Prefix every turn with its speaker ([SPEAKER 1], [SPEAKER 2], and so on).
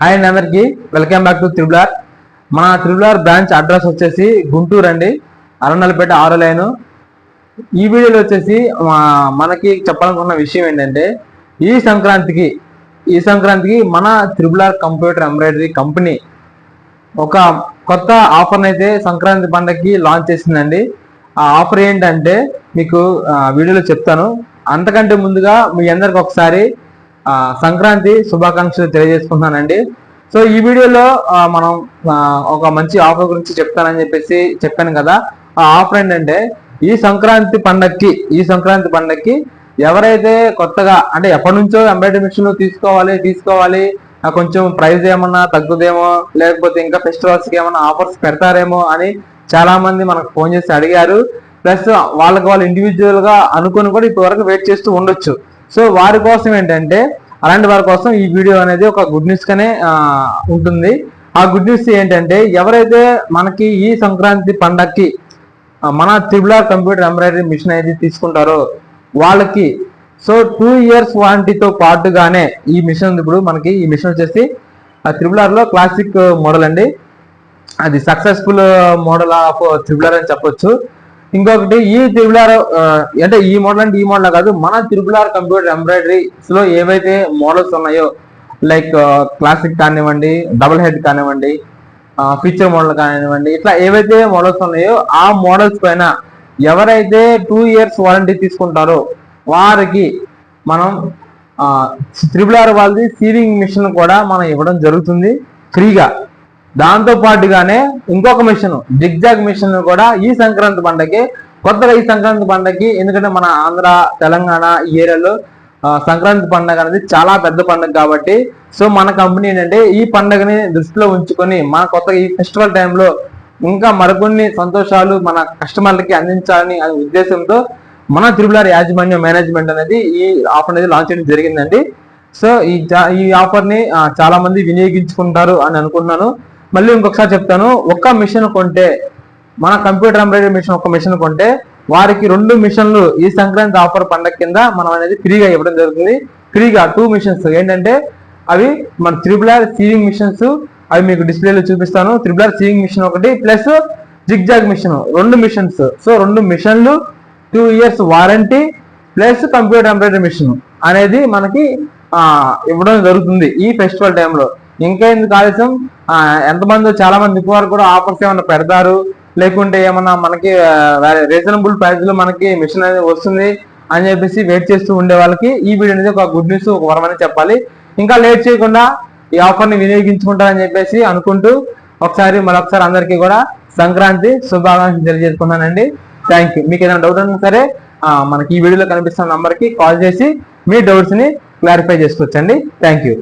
[SPEAKER 1] Hi అండి అందరికి welcome back to త్రిబులార్ మన త్రిబులార్ బ్రాంచ్ అడ్రస్ వచ్చేసి గుంటూరు అండి. అరణాలపేట ఆరో లైన్. ఈ వీడియోలో వచ్చేసి మనకి చెప్పాలనుకున్న విషయం ఏంటంటే ఈ సంక్రాంతికి ఈ సంక్రాంతికి మన త్రిబులార్ కంప్యూటర్ ఎంబ్రాయిడరీ కంపెనీ ఒక కొత్త ఆఫర్ని అయితే సంక్రాంతి పండగకి లాంచ్ చేసిందండి. ఆ ఆఫర్ ఏంటంటే మీకు వీడియోలో చెప్తాను. అంతకంటే ముందుగా మీ అందరికి ఒకసారి సంక్రాంతి శుభాకాంక్షలు తెలియజేసుకుంటున్నానండి. సో ఈ వీడియోలో మనం ఒక మంచి ఆఫర్ గురించి చెప్తానని చెప్పేసి చెప్పాను కదా. ఆ ఆఫర్ ఏంటంటే ఈ సంక్రాంతి పండక్కి ఈ సంక్రాంతి పండక్కి ఎవరైతే కొత్తగా అంటే ఎప్పటి నుంచో ఎంబ్రాయిడరీ మిషన్ తీసుకోవాలి తీసుకోవాలి కొంచెం ప్రైస్ ఏమన్నా తగ్గుదేమో లేకపోతే ఇంకా ఫెస్టివల్స్కి ఏమన్నా ఆఫర్స్ పెడతారేమో అని చాలా మంది మనకు ఫోన్ చేసి అడిగారు. ప్లస్ వాళ్ళకి వాళ్ళు ఇండివిజువల్గా అనుకుని కూడా ఇప్పటివరకు వెయిట్ చేస్తూ ఉండొచ్చు. సో వారి కోసం ఏంటంటే అలాంటి వారి కోసం ఈ వీడియో అనేది ఒక గుడ్ న్యూస్ గానే ఉంటుంది. ఆ గుడ్ న్యూస్ ఏంటంటే ఎవరైతే మనకి ఈ సంక్రాంతి పండక్కి మన త్రిబులార్ కంప్యూటర్ ఎంబ్రాయిడరీ మిషన్ అయితే తీసుకుంటారో వాళ్ళకి సో టూ ఇయర్స్ వారంటీతో పాటుగానే ఈ మిషన్ ఇప్పుడు మనకి ఈ మిషన్ వచ్చేసి త్రిబులార్లో క్లాసిక్ మోడల్ అండి. అది సక్సెస్ఫుల్ మోడల్ ఆఫ్ త్రిబులర్ అని చెప్పొచ్చు. ఇంకొకటి ఈ త్రిబులర్ అంటే ఈ మోడల్ అంటే ఈ మోడల్ కాదు మన త్రిబులర్ కంప్యూటర్ ఎంబ్రాయిడరీస్లో ఏవైతే మోడల్స్ ఉన్నాయో లైక్ క్లాసిక్ కానివ్వండి డబుల్ హెడ్ కానివ్వండి ఫీచర్ మోడల్ కానివ్వండి ఇట్లా ఏవైతే మోడల్స్ ఉన్నాయో ఆ మోడల్స్ పైన ఎవరైతే టూ ఇయర్స్ వారంటీ తీసుకుంటారో వారికి మనం త్రిబుల్ ఆర్ వాళ్ళది సీలింగ్ మిషన్ కూడా మనం ఇవ్వడం జరుగుతుంది ఫ్రీగా. దాంతో పాటుగానే ఇంకొక మిషన్ జిగ్జాగ్ మిషన్ కూడా ఈ సంక్రాంతి పండగకి కొత్తగా ఈ సంక్రాంతి పండగకి ఎందుకంటే మన ఆంధ్ర తెలంగాణ ఈ ఏరియాలో సంక్రాంతి పండగ అనేది చాలా పెద్ద పండగ కాబట్టి సో మన కంపెనీ ఏంటంటే ఈ పండగని దృష్టిలో ఉంచుకొని మన కొత్త ఈ ఫెస్టివల్ టైంలో ఇంకా మరికొన్ని సంతోషాలు మన కస్టమర్లకి అందించాలని అనే ఉద్దేశంతో మన త్రిబులార్ యాజమాన్య మేనేజ్మెంట్ అనేది ఈ ఆఫర్ అనేది లాంచ్ చేయడం జరిగిందండి. సో ఈ ఈ ఆఫర్ని చాలా మంది వినియోగించుకుంటారు అని అనుకున్నాను మళ్ళీ ఇంకొకసారి చెప్తాను ఒక్క మిషన్ కొంటే మన కంప్యూటర్ ఎంబ్రాయిడరీ మిషన్ ఒక మిషన్ కొంటే వారికి రెండు మిషన్లు ఈ సంక్రాంతి ఆఫర్ పండగ కింద మనం అనేది ఫ్రీగా ఇవ్వడం జరుగుతుంది. ఫ్రీగా టూ మిషన్స్. ఏంటంటే అవి మన త్రిబుల్ ఆర్ సీవింగ్ మిషన్స్ అవి మీకు డిస్ప్లేలో చూపిస్తాను. త్రిబుల్ ఆర్ సీవింగ్ మిషన్ ఒకటి ప్లస్ జిగ్జాగ్ మిషన్ రెండు మిషన్స్. సో రెండు మిషన్లు two years warranty plus computer embroidery machine అనేది మనకి ఇవ్వడం జరుగుతుంది ఈ ఫెస్టివల్ టైంలో. ఇంకా ఎందుకు ఆలస్యం? ఎంతమంది చాలా మంది ఇప్పుడు వరకు కూడా ఆఫర్స్ ఏమైనా పెడతారు? లేకుంటే ఏమన్నా మనకి రీజనబుల్ ప్రైస్లో మనకి మిషన్ అనేది వస్తుంది అని చెప్పేసి వెయిట్ చేస్తూ ఉండే వాళ్ళకి ఈ వీడియో అనేది ఒక గుడ్ న్యూస్ ఒక వరం అని చెప్పాలి. ఇంకా లేట్ చేయకుండా ఈ ఆఫర్ని వినియోగించుకుంటారని చెప్పేసి అనుకుంటూ ఒకసారి మరొకసారి అందరికీ కూడా సంక్రాంతి శుభాకాంక్షలు తెలియజేసుకున్నానండి థ్యాంక్ యూ మీకు ఏదైనా డౌట్ ఉన్నా సరే మనకి ఈ వీడియోలో కనిపిస్తున్న నంబర్కి కాల్ చేసి మీ డౌట్స్ని క్లారిఫై చేసుకోవచ్చండి. Thank you